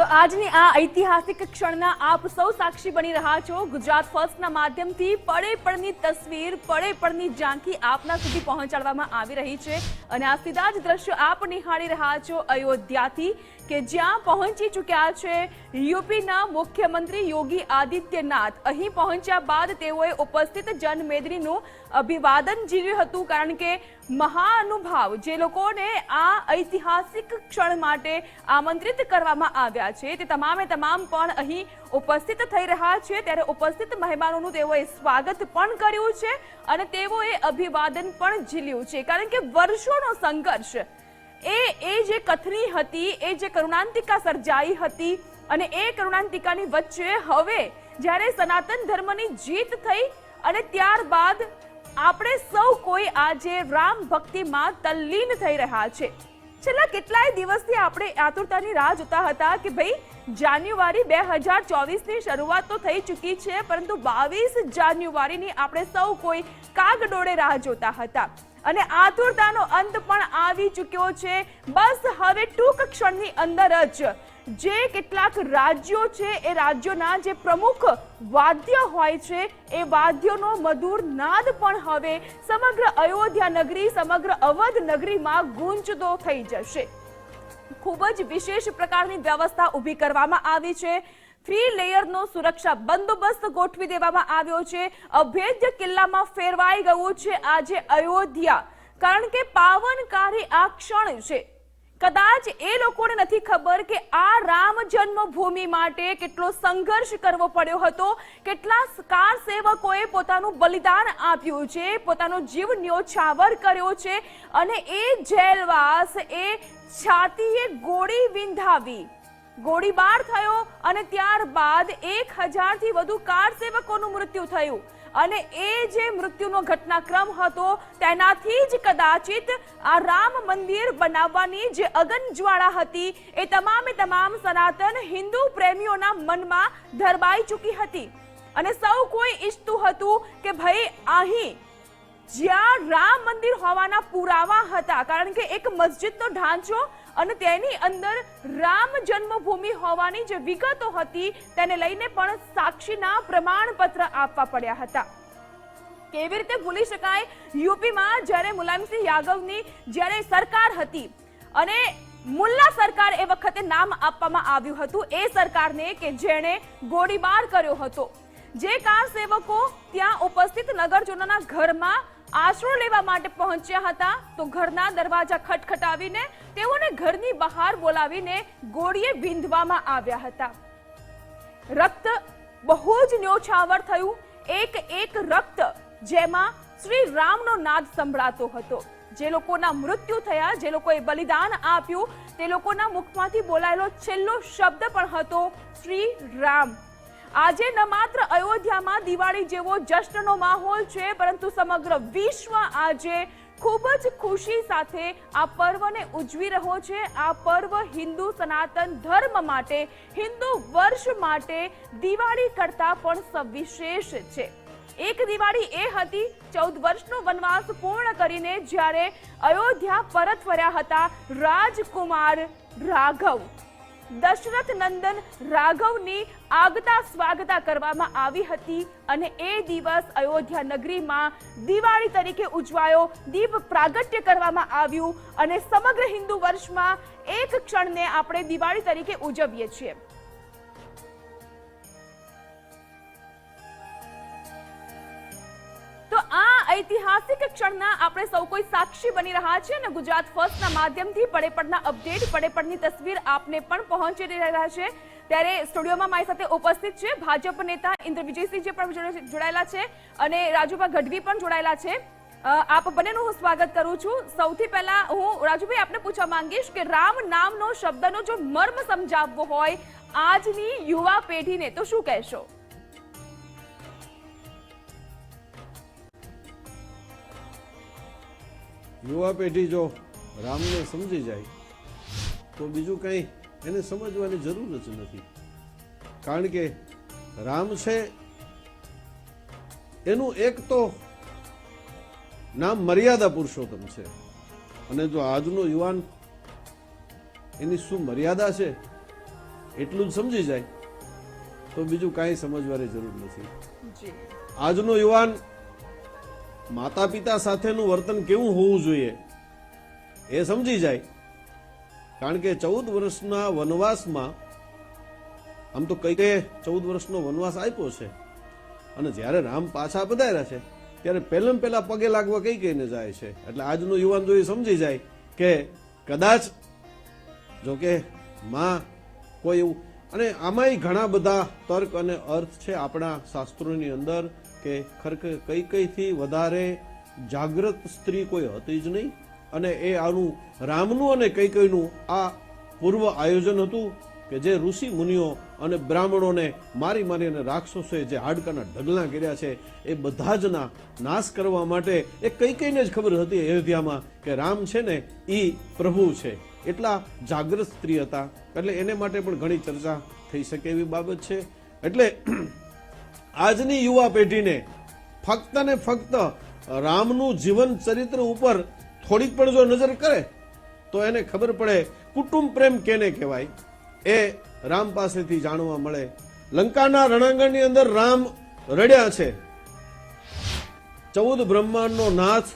તો આજની આ ઐતિહાસિક ક્ષણના આપ સૌ સાક્ષી બની રહ્યા છો. ગુજરાત ફર્સ્ટના માધ્યમથી પડે પડની તસવીર, પડે પડની ઝાંખી આપના સુધી પહોંચાડવામાં આવી રહી છે. અને આ સીધા જ દ્રશ્યો આપ નિહાળી રહ્યા છો અયોધ્યાથી, કે જ્યાં પહોંચી ચૂક્યા છે યુપીના મુખ્યમંત્રી યોગી આદિત્યનાથ. અહીં પહોંચ્યા બાદ તેઓએ ઉપસ્થિત જનમેદનીનું અભિવાદન ઝીલ્યું હતું, કારણ કે મહાનુભાવ. જે લોકોને આ ઐતિહાસિક ક્ષણ માટે આમંત્રિત કરવામાં આવ્યા છે તે તમામે તમામ પણ અહીં ઉપસ્થિત થઈ રહ્યા છે. ત્યારે ઉપસ્થિત મહેમાનોનું તેઓએ સ્વાગત પણ કર્યું છે અને તેઓએ અભિવાદન પણ ઝીલ્યું છે. કારણ કે વર્ષોનો સંઘર્ષ, એ એ જે કથની હતી, એ જે કરુણાંતિકા સર્જાઈ હતી અને એ કરુણાંતિકાની વચ્ચે હવે જ્યારે સનાતન ધર્મની જીત થઈ અને ત્યારબાદ આપણે સૌ કોઈ આજે રામ ભક્તિમાં તલ્લીન થઈ રહ્યા છે. છેલ્લા કેટલાય દિવસથી આપણે આતુરતાની રાહ જોતા હતા કે ભાઈ, જાન્યુઆરી બે હજાર ચોવીસની શરૂઆત તો થઈ ચૂકી છે, પરંતુ બાવીસ જાન્યુઆરીની આપણે સૌ કોઈ કાગડોળે રાહ જોતા હતા. અને આતુરતાનો અંત પણ આવી ચૂક્યો છે. બસ હવે ટૂંક ક્ષણની અંદર જ જે કેટલાક રાજ્યો છે, એ રાજ્યોના જે પ્રમુખ વાદ્ય હોય છે, એ વાદ્યોનો મધુર નાદ પણ હવે સમગ્ર અયોધ્યા નગરી, સમગ્ર અવધ નગરીમાં ગુંજતો થઈ જશે. ખૂબ જ વિશેષ પ્રકારની વ્યવસ્થા ઊભી કરવામાં આવી છે. થ્રી લેયરનો સુરક્ષા બંદોબસ્ત ગોઠવી દેવામાં આવ્યો છે. અભેદ્ય કિલ્લામાં ફેરવાઈ ગયું છે આજે અયોધ્યા. કારણ કે પાવનકારી આ ક્ષણ છે. કદાચ એ લોકોને નથી ખબર કે આ રામ જન્મભૂમિ માટે કેટલો સંઘર્ષ કરવો પડ્યો હતો. કેટલા કાર સેવકોએ પોતાનું બલિદાન આપ્યું છે, પોતાનો જીવ ન્યોછાવર કર્યો છે અને એ જેલવાસ એ છાતીએ ગોળી વિંધાવી. ગોળીબાર થયો અને ત્યારબાદ એક હજારથી વધુ કાર સેવકોનું મૃત્યુ થયું. અને એ જે મૃત્યુનો ઘટનાક્રમ હતો, તેનાથી જ કદાચિત આ રામ મંદિર બનાવવાની જે અગનજ્વાળા હતી, એ તમામે તમામ સનાતન હિન્દુ પ્રેમીઓના મનમાં ધરબાઈ ચૂકી હતી. અને સૌ કોઈ ઈચ્છતું હતું કે ભાઈ અહીં જ્યાં રામ મંદિર હોવાના પુરાવા હતા, કારણ કે એક મસ્જિદનો ઢાંચો અને તેની અંદર રામ જન્મભૂમિ હોવાની જે વિગતો હતી, તેને લઈને પણ સાક્ષીના પ્રમાણપત્ર આપવા પડ્યા હતા. કેવી રીતે ભૂલી શકાય? યુપીમાં જ્યારે મુલાયમસિંહ યાદવની જ્યારે સરકાર હતી અને મુલ્લા સરકાર એ વખતે નામ આપવામાં આવ્યું હતું, એ સરકારને કે જેણે ગોળીબાર કર્યો હતો. જે કાર સેવકો ત્યાં ઉપસ્થિત નગરજનોના ઘરમાં આશરો લેવા માટે પહોંચ્યા હતા તો ઘરના દરવાજા ખટખટાવીને તેઓને ઘરની બહાર બોલાવીને ગોળીએ વિંધવામાં આવ્યા હતા. રક્ત બહુ જ ન્યોછાવર થયું. એક એક રક્ત જેમાં શ્રી રામનો નાદ સંભળાતો હતો. જે લોકોના મૃત્યુ થયા, જે લોકોએ બલિદાન આપ્યું, તે લોકોના મુખમાંથી બોલાયેલો છેલ્લો શબ્દ પણ હતો શ્રી રામ. આજે ન માત્ર અયોધ્યામાં દિવાળી જેવો જશ્નનો માહોલ છે, પરંતુ સમગ્ર વિશ્વ આજે ખૂબ જ ખુશી સાથે આ પર્વને ઉજવી રહ્યો છે. આ પર્વ હિન્દુ સનાતન ધર્મ માટે, હિન્દુ વર્ષ માટે દિવાળી કરતાં પણ સવિશેષ છે. એક દિવાળી એ હતી ચૌદ વર્ષનો વનવાસ પૂર્ણ કરીને જ્યારે અયોધ્યા પરત ફર્યા હતા રાજકુમાર રાઘવ. દશરથ નંદન રાઘવની આગતા સ્વાગતા કરવામાં આવી હતી અને એ દિવસ અયોધ્યા નગરીમાં દિવાળી તરીકે ઉજવાયો. દીપ પ્રાગટ્ય કરવામાં આવ્યું અને સમગ્ર હિન્દુ વર્ષમાં એક ક્ષણને આપણે દિવાળી તરીકે ઉજવીએ છીએ. ઐતિહાસિક ક્ષણના આપણે સૌ કોઈ સાક્ષી બની રહ્યા છે અને ગુજરાત ફર્સ્ટના માધ્યમથી પડે પડના અપડેટ, પડે પડની તસવીર આપને પણ પહોંચી રહ્યા છે. ત્યારે સ્ટુડિયોમાં મારી સાથે ઉપસ્થિત છે ભાજપ નેતા ઇન્દ્ર વિજયસિંહ જે પણ જોડાયેલા છે અને રાજુભા ગઢવી પણ જોડાયેલા છે. આપ બંનેનું હું સ્વાગત કરું છું. સૌથી પહેલા હું, રાજુભાઈ, આપને પૂછવા માંગીશ કે રામ નામનો શબ્દનો જો મર્મ સમજાવવો હોય આજની યુવા પેઢીને તો શું કહેશો? યુવા પેઢી જો રામને સમજી જાય તો બીજું કંઈ એને સમજવાની જરૂર જ નથી. કારણ કે રામ છે એનું એક તો નામ મર્યાદા પુરુષોત્તમ છે. અને જો આજનો યુવાન એની શું મર્યાદા છે એટલું જ સમજી જાય તો બીજું કાંઈ સમજવાની જરૂર નથી. આજનો યુવાન માતા પિતા સાથેનું વર્તન કેવું હોવું જોઈએ? એ સમજી જાય. કારણ કે ચૌદ વર્ષના વનવાસમાં, આમ તો કઈ ચૌદ વર્ષનો વનવાસ આપ્યો છે. અને જ્યારે રામ પાછા પધાર્યા છે, ત્યારે પહેલા પહેલા પગે લાગવા કઈ કઈને જાય છે? એટલે આજનો યુવાન જો એ સમજી જાય કે કદાચ જો કે માં કોઈ એવું, અને આમાંય ઘણા બધા તર્ક અને અર્થ છે આપણા શાસ્ત્રોની અંદર. કે ખરેખર કઈ કઈથી વધારે જાગૃત સ્ત્રી કોઈ હતી જ નહીં. અને એ આનું રામનું અને કઈ કઈનું આ પૂર્વ આયોજન હતું કે જે ઋષિ મુનિઓ અને બ્રાહ્મણોને મારી મારી અને રાક્ષસોએ જે હાડકાના ઢગલા કર્યા છે, એ બધા જના નાશ કરવા માટે એ કઈ કઈને જ ખબર હતી અયોધ્યામાં કે રામ છે ને એ પ્રભુ છે. એટલા જાગૃત સ્ત્રી હતા. એટલે એને માટે પણ ઘણી ચર્ચા થઈ શકે એવી બાબત છે. એટલે આજની યુવા પેઢીને ફક્ત ને ફક્ત રામનું જીવન ચરિત્ર ઉપર થોડીક પણ જો નજર કરે, તો એને ખબર પડે કુટુંબ પ્રેમ કેને કહેવાય? એ રામ પાસેથી જાણવા મળે. લંકાના રણાંગણની અંદર રામ રડ્યા છે. ચૌદ બ્રહ્માંડનો નાથ,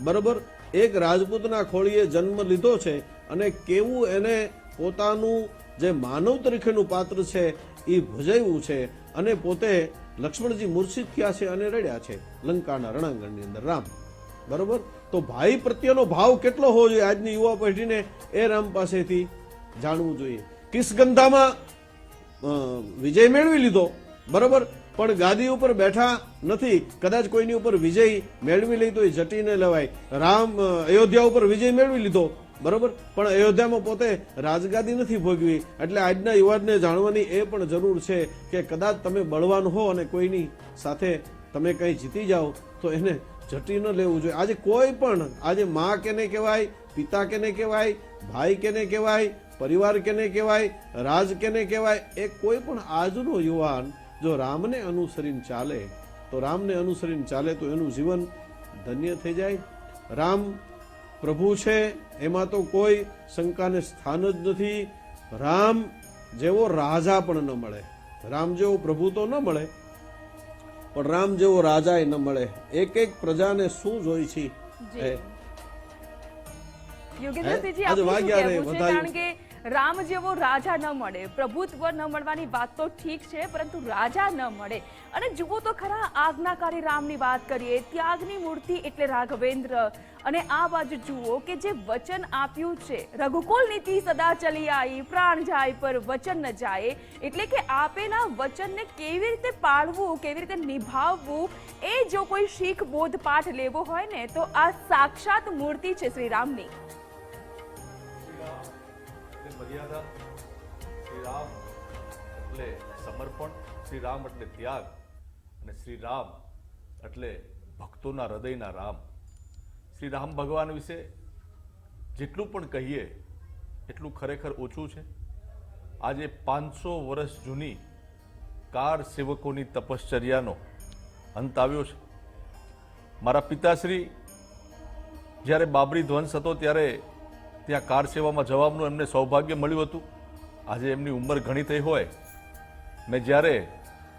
બરોબર, એક રાજપૂતના ખોળીએ જન્મ લીધો છે અને કેવું એને પોતાનું જે માનવ તરીકેનું પાત્ર છે એ ભજવ્યું છે. અને પોતે લક્ષ્મણજી મૂર્છિત થયા છે અને રડ્યા છે. લંકાના રણાંગણની અંદર રામ. બરોબર? તો ભાઈ પ્રત્યેનો ભાવ કેટલો હોવો જોઈએ? આજની યુવા પેઢીને એ રામ પાસેથી જાણવું જોઈએ. કિસગંધામાં વિજય મેળવી લીધો. બરોબર? પણ ગાદી ઉપર બેઠા નથી. કદાચ કોઈની ઉપર વિજય મેળવી લઈ તો એ જટીને લેવાય. રામ, અયોધ્યા ઉપર વિજય મેળવી લીધો. બરોબર? પણ અયોધ્યામાં પોતે રાજગાદી નથી ભોગવી. એટલે આજના યુવાનને જાણવાની એ પણ જરૂર છે કે કદાચ તમે બળવાન હો અને કોઈની સાથે તમે કંઈ જીતી જાઓ, તો એને જટી ન લેવું જોઈએ. આજે કોઈ પણ, આજે માં કેને કહેવાય, પિતા કેને કહેવાય, ભાઈ કેને કહેવાય, પરિવાર કેને કહેવાય, રાજ કેને કહેવાય, એ કોઈ પણ આજનો યુવાન જો રામને અનુસરીને ચાલે, તો રામને અનુસરીને ચાલે તો એનું જીવન ધન્ય થઈ જાય. રામ પ્રભુ છે એમાં તો કોઈ શંકાને સ્થાન જ નથી. રામ જેવો રાજા પણ ન મળે. રામ જેવો પ્રભુ તો ન મળે પણ રામ જેવો રાજા એ ન મળે. એક એક પ્રજાને શું જોઈ છે? યોગેન્દ્રસિંહજી આજે શું કહેવું છે? કારણ કે રામ જેવો રાજા ન મળે. પ્રભુત્વ ન મળવાની વાત તો ઠીક છે, પરંતુ રાજા ન મળે. અને જુઓ તો ખરા, આજ્ઞાકારી રામની વાત કરીએ, ત્યાગની મૂર્તિ એટલે રાઘવેન્દ્ર. અને આ બાજુ જુઓ કે જે વચન આપ્યું છે. રઘુકુલ નીતિ સદા ચલી આવી પ્રાણ જાય પર વચન ન જાય. એટલે કે આપેલા વચનને કેવી રીતે પાળવું, કેવી રીતે નિભાવવું, એ જો કોઈ શીખ બોધ પાઠ લેવો હોય ને, તો આ સાક્ષાત મૂર્તિ છે શ્રી રામની. એટલે મર્યાદા શ્રી રામ એટલે સમર્પણ, શ્રી રામ એટલે ત્યાગ, અને શ્રી રામ એટલે ભક્તોના હૃદયના રામ. શ્રી રામ ભગવાન વિશે જેટલું પણ કહીએ, એટલું ખરેખર ઓછું છે. આજે પાંચસો વર્ષ જૂની કાર સેવકોની તપશ્ચર્યાનો અંત આવ્યો છે. મારા પિતાશ્રી જ્યારે બાબરી ધ્વંસ હતો ત્યારે ત્યાં કાર સેવામાં જવાનું એમને સૌભાગ્ય મળ્યું હતું. આજે એમની ઉંમર ઘણી થઈ હોય. મેં જ્યારે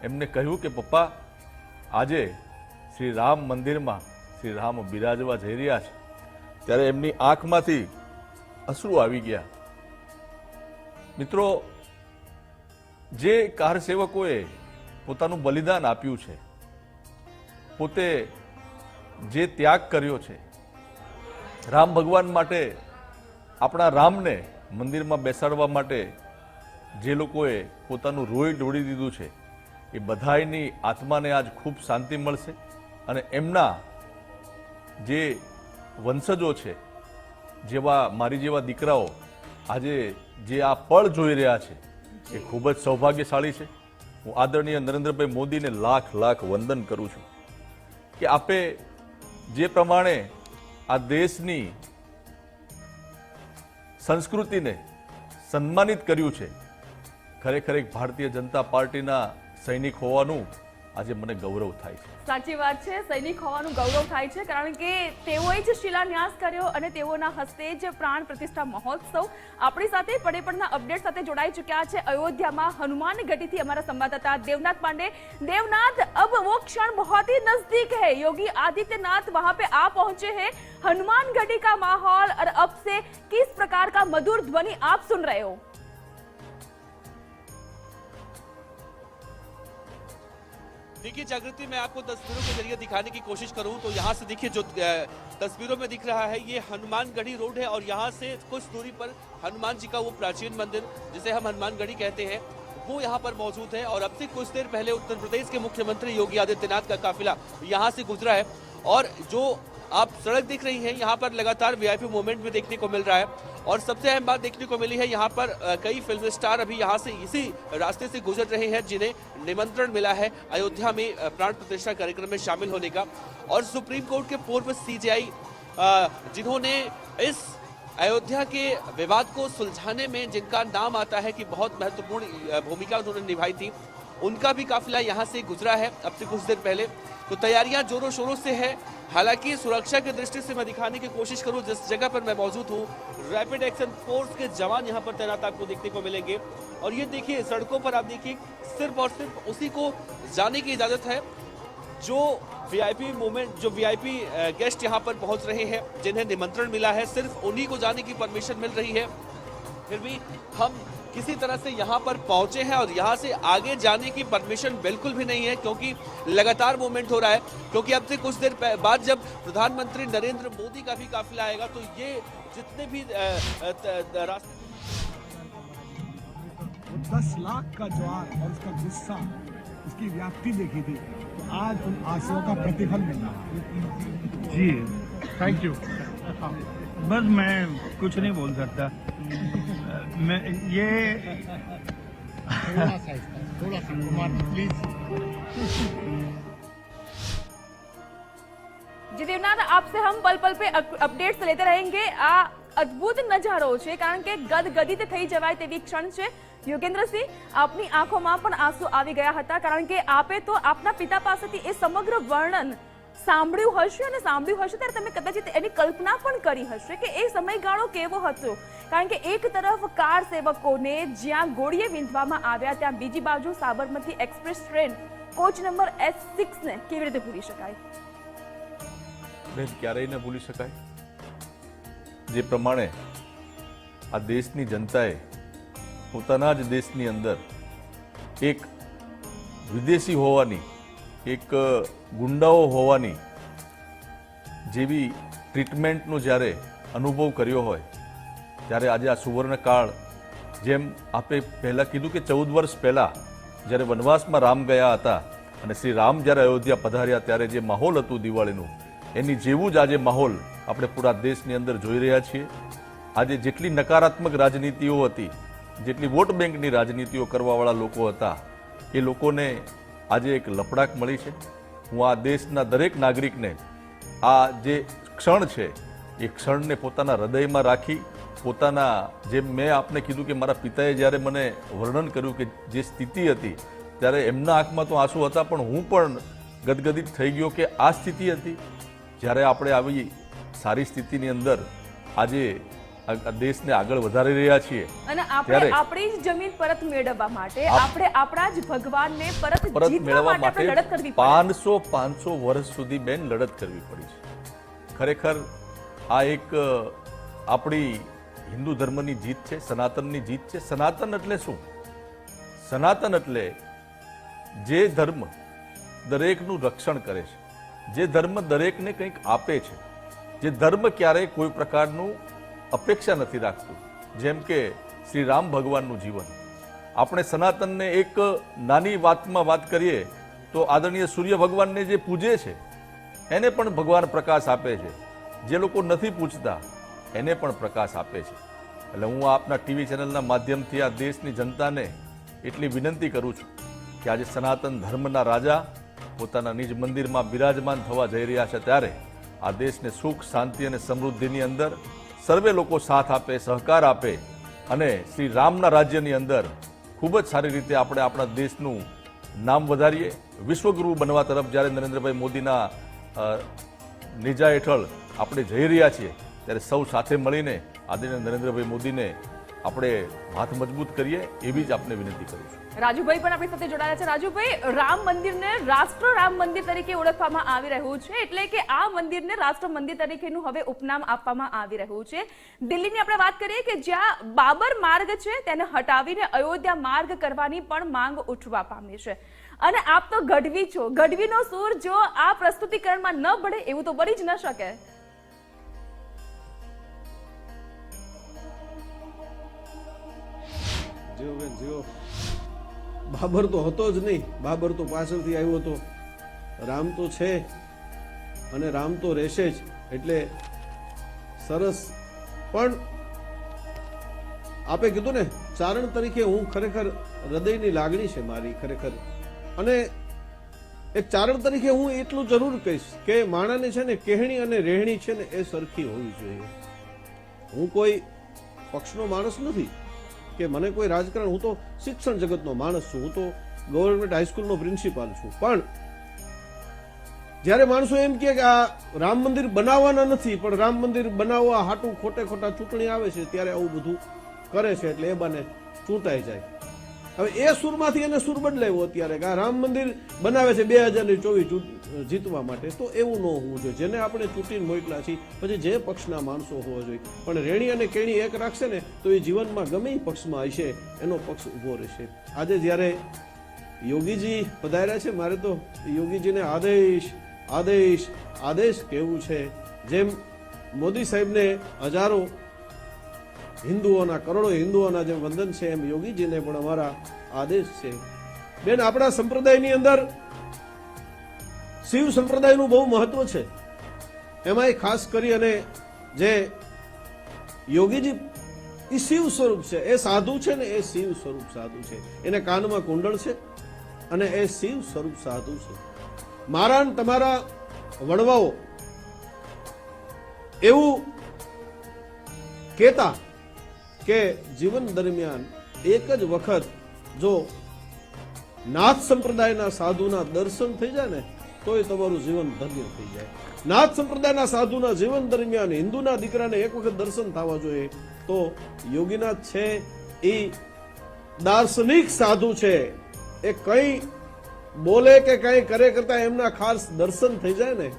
એમને કહ્યું કે, પપ્પા, આજે શ્રી રામ મંદિરમાં શ્રી રામ બિરાજવા જઈ રહ્યા છે. ત્યારે એમની આંખમાંથી અશ્રુ આવી ગયા. મિત્રો, જે કાર સેવકોએ પોતાનું બલિદાન આપ્યું છે, પોતે જે ત્યાગ કર્યો છે, રામ ભગવાન માટે આપણા રામને મંદિરમાં બેસાડવા માટે જે લોકોએ પોતાનું રોય ઢોળી દીધું છે, એ બધાયની આત્માને આજ ખૂબ શાંતિ મળશે અને એમના જે વંશજો છે, જેવા મારી જેવા દીકરાઓ આજે જે આ પળ જોઈ રહ્યા છે, એ ખૂબ જ સૌભાગ્યશાળી છે. હું આદરણીય નરેન્દ્રભાઈ મોદીને લાખ લાખ વંદન કરું છું કે આપે જે પ્રમાણે આ દેશની સંસ્કૃતિને સન્માનિત કર્યું છે. ખરેખર એક ભારતીય જનતા પાર્ટીના સૈનિક હોવાનું આજે મને ગૌરવ થાય છે સાચી વાત છે સૈનિક હોવાનું ગૌરવ થાય છે કારણ કે તેઓએ જ શિલાન્યાસ કર્યો અને તેઓના હસ્તે જ પ્રાણ પ્રતિષ્ઠા મહોત્સવ આપણી સાથે પડે પડના અપડેટ સાથે જોડાઈ ચૂક્યા છે અયોધ્યામાં હનુમાન ગઢીથી અમારા સંવાદદાતા देवनाथ पांडे देवनाथ अब वो क्षण बहुत ही नजदीक है योगी आदित्यनाथ वहां पे आ पहुंचे हैं हनुमान गढ़ी का माहौल और अब से किस प्रकार का मधुर ध्वनि आप सुन रहे हो देखिए, जागृति, मैं आपको तस्वीरों के ज़रिए दिखाने की कोशिश करूँ तो यहाँ से देखिए जो तस्वीरों में दिख रहा है, ये हनुमानगढ़ी रोड है और यहाँ से कुछ दूरी पर हनुमान जी का वो प्राचीन मंदिर, जिसे हम हनुमानगढ़ी कहते हैं, वो यहाँ पर मौजूद है और अब से कुछ देर पहले उत्तर प्रदेश के मुख्यमंत्री योगी आदित्यनाथ का काफिला यहाँ से गुजरा है और जो आप सड़क दिख रही है, यहाँ पर लगातार वीआईपी मूवमेंट भी देखने को मिल रहा है। और सबसे अहम बात देखने को मिली है, यहाँ पर कई फ़िल्म स्टार अभी यहाँ से इसी रास्ते से गुजर रहे हैं जिन्हें निमंत्रण मिला है अयोध्या में प्राण प्रतिष्ठा कार्यक्रम में शामिल होने का। और सुप्रीम कोर्ट के पूर्व सीजेआई जिन्होंने इस अयोध्या के विवाद को सुलझाने में जिनका नाम आता है कि बहुत महत्वपूर्ण भूमिका उन्होंने निभाई थी, उनका भी काफिला यहाँ से गुजरा है अब से कुछ देर पहले। तो तैयारियाँ जोरों शोरों से है हालाँकि सुरक्षा की दृष्टि से मैं दिखाने की कोशिश करूँ, जिस जगह पर मैं मौजूद हूँ रैपिड एक्शन फोर्स के जवान यहाँ पर तैनात आपको देखने को मिलेंगे। और ये देखिए, सड़कों पर आप देखिए, सिर्फ़ और सिर्फ़ उसी को जाने की इजाज़त है, जो वीआईपी मूवमेंट जो वीआईपी गेस्ट यहाँ पर पहुँच रहे हैं, जिन्हें निमंत्रण मिला है, सिर्फ़ उन्हीं को जाने की परमिशन मिल रही है। फिर भी हम किसी तरह से यहाँ पर पहुँचे हैं और यहाँ से आगे जाने की परमिशन बिल्कुल भी नहीं है क्योंकि लगातार मूवमेंट हो रहा है। क्योंकि अब से कुछ देर बाद जब प्रधानमंत्री नरेंद्र मोदी का भी काफिला आएगा तो ये जितने भी रास्ते दस लाख का ज्वार और उसका गुस्सा उसकी व्याप्ति देखी थी। तो आज उन आंसुओं का प्रतिफल मिल। रहा जी थैंक यू बस मैं कुछ नहीं बोल सकता मैं ये थोड़ा सा इसका थोड़ा सा कुमार प्लीज जी देवनाथ आपसे हम पल पल पे અપડેટ્સ લેતે रहेंगे આ અદ્ભુત નજારો છે કારણ કે ગદગદિત થઈ જવાય તેવી ક્ષણ છે યોગેન્દ્રસિંહ આપની આંખોમાં પણ આંસુ આવી ગયા હતા કારણ કે આપે તો આપના પિતા પાસેથી એ સમગ્ર વર્ણન સાંભળ્યું હશે અને સાંભળ્યું હશે ત્યારે તમે કદાચિત એની કલ્પના પણ કરી હશે કે એ સમયગાળો કેવો હતો. કારણ કે એક તરફ કાર સેવકોને જ્યાં ગોળીએ વીંધવામાં આવ્યા, ત્યાં બીજી બાજુ Sabarmati express train coach number S six ને કેવી રીતે ભૂલી શકાય? બેન, ક્યારેય ન ભૂલી શકાય. જે પ્રમાણે આ દેશની જનતાએ પોતાના જ દેશની અંદર એક વિદેશી હોવાની એક ગુંડાઓ હોવાની જેવી ટ્રીટમેન્ટનો જ્યારે અનુભવ કર્યો હોય, ત્યારે આજે આ સુવર્ણકાળ જેમ આપે પહેલાં કીધું કે ચૌદ વર્ષ પહેલાં જ્યારે વનવાસમાં રામ ગયા હતા અને શ્રી રામ જ્યારે અયોધ્યા પધાર્યા ત્યારે જે માહોલ હતું દિવાળીનું, એની જેવું જ આજે માહોલ આપણે પૂરા દેશની અંદર જોઈ રહ્યા છીએ. આજે જેટલી નકારાત્મક રાજનીતિઓ હતી, જેટલી વોટ બેંકની રાજનીતિઓ કરવાવાળા લોકો હતા, એ લોકોને આજે એક લપડાક મળી છે. હું આ દેશના દરેક નાગરિકને આ જે ક્ષણ છે, એ ક્ષણને પોતાના હૃદયમાં રાખી, પોતાના જેમ મેં આપને કીધું કે મારા પિતાએ જ્યારે મને વર્ણન કર્યું કે જે સ્થિતિ હતી, ત્યારે એમના આંખમાં તો આંસુ હતા, પણ હું પણ ગદગદિત થઈ ગયો કે આ સ્થિતિ હતી. જ્યારે આપણે આવી સારી સ્થિતિની અંદર આજે દેશને આગળ વધારી રહ્યા છીએ. અને આપણે આપણી જ જમીન પરત મેળવવા માટે આપણે આપણા જ ભગવાનને પરત પરત મેળવવા માટે લડત કરવી પાંચસો પાંચસો વર્ષ સુધી બેન લડત કરવી પડી છે. ખરેખર આ એક આપણી હિન્દુ ધર્મની જીત છે સનાતનની જીત છે. સનાતન એટલે શું? સનાતન એટલે જે ધર્મ દરેકનું રક્ષણ કરે છે જે ધર્મ દરેકને કંઈક આપે છે જે ધર્મ ક્યારેય કોઈ પ્રકારનું અપેક્ષા નથી રાખતું. જેમ કે શ્રી રામ ભગવાનનું જીવન. આપણે સનાતનને એક નાની વાતમાં વાત કરીએ, તો આદરણીય સૂર્ય ભગવાનને જે પૂજે છે, એને પણ ભગવાન પ્રકાશ આપે છે. જે લોકો નથી પૂજતા, એને પણ પ્રકાશ આપે છે. એટલે હું આપના ટીવી ચેનલના માધ્યમથી આ દેશની જનતાને એટલી વિનંતી કરું છું કે આજે સનાતન ધર્મના રાજા પોતાના નિજ મંદિરમાં બિરાજમાન થવા જઈ રહ્યા છે, ત્યારે આ દેશને સુખ, શાંતિ અને સમૃદ્ધિની અંદર સર્વે લોકો સાથ આપે, સહકાર આપે અને શ્રી રામના રાજ્યની અંદર ખૂબ જ સારી રીતે આપણે આપણા દેશનું નામ વધારીએ. વિશ્વગુરુ બનવા તરફ જ્યારે નરેન્દ્રભાઈ મોદીના નેજા હેઠળ આપણે જઈ રહ્યા છીએ, ત્યારે સૌ સાથે મળીને આદરણીય નરેન્દ્રભાઈ મોદીને આપણે હાથ મજબૂત કરીએ એવી જ આપને વિનંતી કરું છું. રાજુભાઈ પણ આપણી સાથે જોડાયા છે. રાજુભાઈ, રામ મંદિરને રાષ્ટ્ર રામ મંદિર તરીકે ઓળખવામાં આવી રહ્યું છે, એટલે કે આ મંદિરને રાષ્ટ્ર મંદિર તરીકેનું હવે ઉપનામ આપવામાં આવી રહ્યું છે. દિલ્હીની આપણે વાત કરીએ કે જ્યાં બાબર માર્ગ છે, તેને હટાવીને અયોધ્યા માર્ગ કરવાની પણ માંગ ઉઠવા પામી છે. અને આપ તો ગઢવી છો. ગઢવીનો સૂર જો આ પ્રસ્તુતિકરણમાં ન ભળે, એવું તો બની જ ન શકે. જીઓ બેન જીઓ બાબર તો હતો જ નહીં. બાબર તો પાછળથી આવ્યો હતો. રામ તો છે અને રામ તો રહેશે જ. એટલે સરસ. પણ આપે કીધું ને, ચારણ તરીકે હું ખરેખર હૃદયની લાગણી છે મારી ખરેખર. અને એક ચારણ તરીકે હું એટલું જરૂર કહીશ કે માણાને છે ને, કહેણી અને રહેણી છે ને, એ સરખી હોવી જોઈએ. હું કોઈ પક્ષનો માણસ નથી. કે મને કોઈ રાજકારણ, હું તો શિક્ષણ જગતનો માણસ છું, હું તો ગવર્મેન્ટ હાઈસ્કૂલનો પ્રિન્સિપાલ છું. પણ જ્યારે માણસો એમ કે આ રામ મંદિર બનાવવાના નથી, પણ રામ મંદિર બનાવવા હાટું ખોટે ખોટા ચૂંટણી આવે છે, ત્યારે આવું બધું કરે છે, એટલે એ બાને ચૂંટાઈ જાય. હવે એ સુરમાંથી એને સુર બદલાવ્યો અત્યારે કે આ રામ મંદિર બનાવે છે બે હજારની ચોવીસ જીતવા માટે, તો એવું ન હોવું જોઈએ. જેને આપણે ચૂંટીને મોકલા છીએ, પછી જે પક્ષના માણસો હોવા જોઈએ. પણ રેણી અને કેણી એક રાખશે ને, તો એ જીવનમાં ગમે પક્ષમાં હશે, એનો પક્ષ ઊભો રહેશે. આજે જ્યારે યોગીજી પધાર્યા છે, મારે તો યોગીજીને આદેશ આદેશ આદેશ કહેવું છે. જેમ મોદી સાહેબને હજારો હિન્દુઓના કરોડો હિન્દુઓના જે વંદન છે એમ યોગીજીને પણ અમારા આદેશ છે. બેન, આપણા સંપ્રદાયની અંદર શિવ સંપ્રદાયનું બહુ મહત્વ છે. એમાંય ખાસ કરી અને જે યોગીજી, એ શિવ સ્વરૂપ છે. એ સાધુ છે ને એ શિવ સ્વરૂપ સાધુ છે. એને કાનમાં કુંડળ છે અને એ શિવ સ્વરૂપ સાધુ છે. મારા તમારા વડવાઓ એવું કહેતા કે જીવન દરમિયાન એક જ વખત જો નાથ સંપ્રદાયના સાધુના દર્શન થઈ જાય ને તો એ તમારું જીવન ધન્ય થઈ જાય. નાથ સંપ્રદાયના સાધુના જીવન દરમિયાન હિન્દુના દીકરાને એક વખત દર્શન થવા જોઈએ, તો યોગીનાથ છે એ દાર્શનિક સાધુ છે. એ કઈ બોલે કે કઈ કરે કરતા એમના ખાસ દર્શન થઈ જાય ને,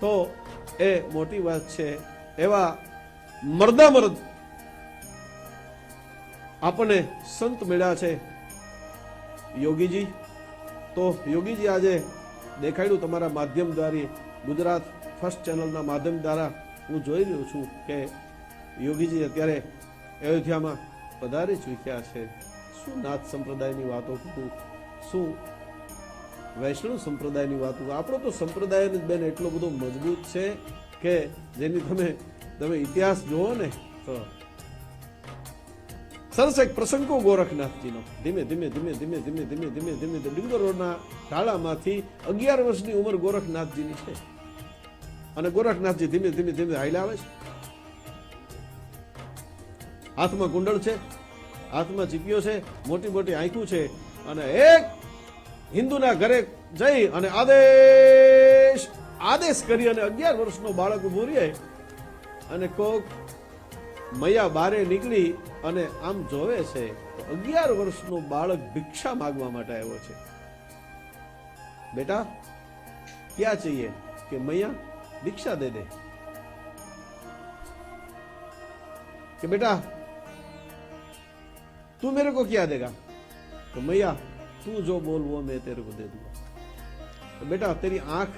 તો એ મોટી વાત છે. એવા મર્દા મર્દ આપણને સંત મળ્યા છે. યોગીજી, તો યોગીજી આજે દેખાડ્યું તમારા માધ્યમ દ્વારા ગુજરાત ફર્સ્ટ ચેનલના માધ્યમ દ્વારા હું જોઈ રહ્યો છું કે યોગીજી અત્યારે અયોધ્યામાં પધારી ચૂક્યા છે. શું નાથ સંપ્રદાયની વાતો કરું શું વૈષ્ણવ સંપ્રદાયની વાતો આપણો તો સંપ્રદાય જ બેન એટલો બધો મજબૂત છે કે જેની તમે તમે ઇતિહાસ જુઓ ને, તો સરસ એક પ્રસંગો ગોરખનાથજીનો ધીમે ધીમે ધીમે ધીમે ધીમે ધીમે ધીમે ધીમે ડુંગરોના ઢાળામાંથી અગિયાર વર્ષની ઉંમર ગોરખનાથજીની છે. અને ગોરખનાથજી ધીમે ધીમે ધીમે હાઈલા આવે છે. હાથમાં કુંડળ છે, હાથમાં ચીપીઓ છે, મોટી મોટી આંખું છે અને એક હિન્દુના ઘરે જઈ અને આદેશ આદેશ કરી અને અગિયાર વર્ષનો બાળક ઊભો રહે અને કોક મૈયા બારે નીકળી અને આમ જોવે છે અગિયાર વર્ષનો બાળક ભિક્ષા માગવા માટે આવ્યો છે. બેટા, ક્યાં જઈએ કે મૈયા ભિક્ષા દે દે? કે બેટા, તું મેરે કો ક્યાં દેગા? તો મૈયા, તું જો બોલવો, મેં તેરે કો દે દઉં બેટા तेरी આંખ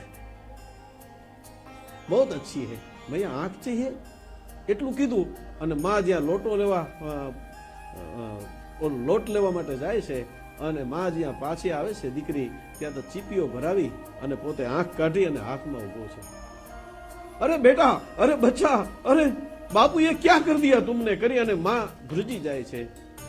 બહુ अच्छी है મૈયા, આંખ चाहिए એટલું કીધું અને માં જ્યાં લોટો લેવા લોટ લેવા માટે જાય છે અને માં જ્યાં પાછી આવે છે દીકરી, ત્યાં તો ચીપીઓ ભરાવી અને પોતે આંખ કાઢી અને હાથમાં ઊભો છે. અરે બેટા, અરે બચ્ચા, અરે બાપુ એ ક્યાં કરી દિયા તુમને? કરી અને માં ધ્રુજી જાય છે.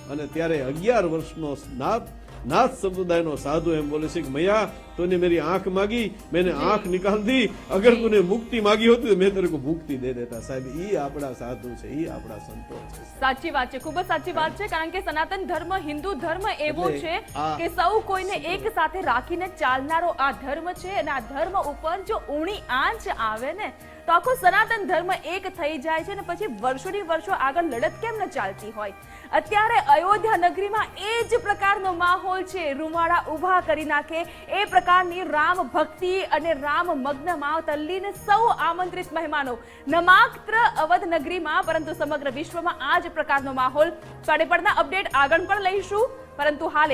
અને ત્યારે અગિયાર વર્ષનો નાથ નાથ समुदाय साधु एम बोले सिख मैया तूने मेरी आंख मांगी मैंने आंख निकाल दी अगर तूने मुक्ति मांगी होती तो मैं तेरे को मुक्ति दे સાહેબ ઈ આપણા સાધુ છે ઈ આપણા સંતો છે સાચી વાત છે ખૂબ જ સાચી વાત છે કારણ કે સનાતન ધર્મ હિન્દુ ધર્મ એવો છે કે સૌ કોઈને એક સાથે રાખીને ચાલનારો આ ધર્મ છે અને આ ધર્મ ઉપર જો ઊણી આંચ આવે ને તો આખો સનાતન ધર્મ એક થઈ જાય છે અને પછી વર્ષોની વર્ષો આગળ લડત કેમ ન ચાલતી હોય? અત્યારે અયોધ્યા નગરીમાં એ જ પ્રકારનો માહોલ છે. રૂમાળા ઊભા કરી નાખે. એ પ્રકારની રામ ભક્તિ અને રામ મગ્નમાં તલ્લીન સૌ આમંત્રિત મહેમાનો. ન માત્ર અવધ નગરીમાં, પરંતુ સમગ્ર વિશ્વમાં આ જ પ્રકારનો માહોલ. પડે અપડેટ આગળ પણ લઈશું. પરંતુ હાલ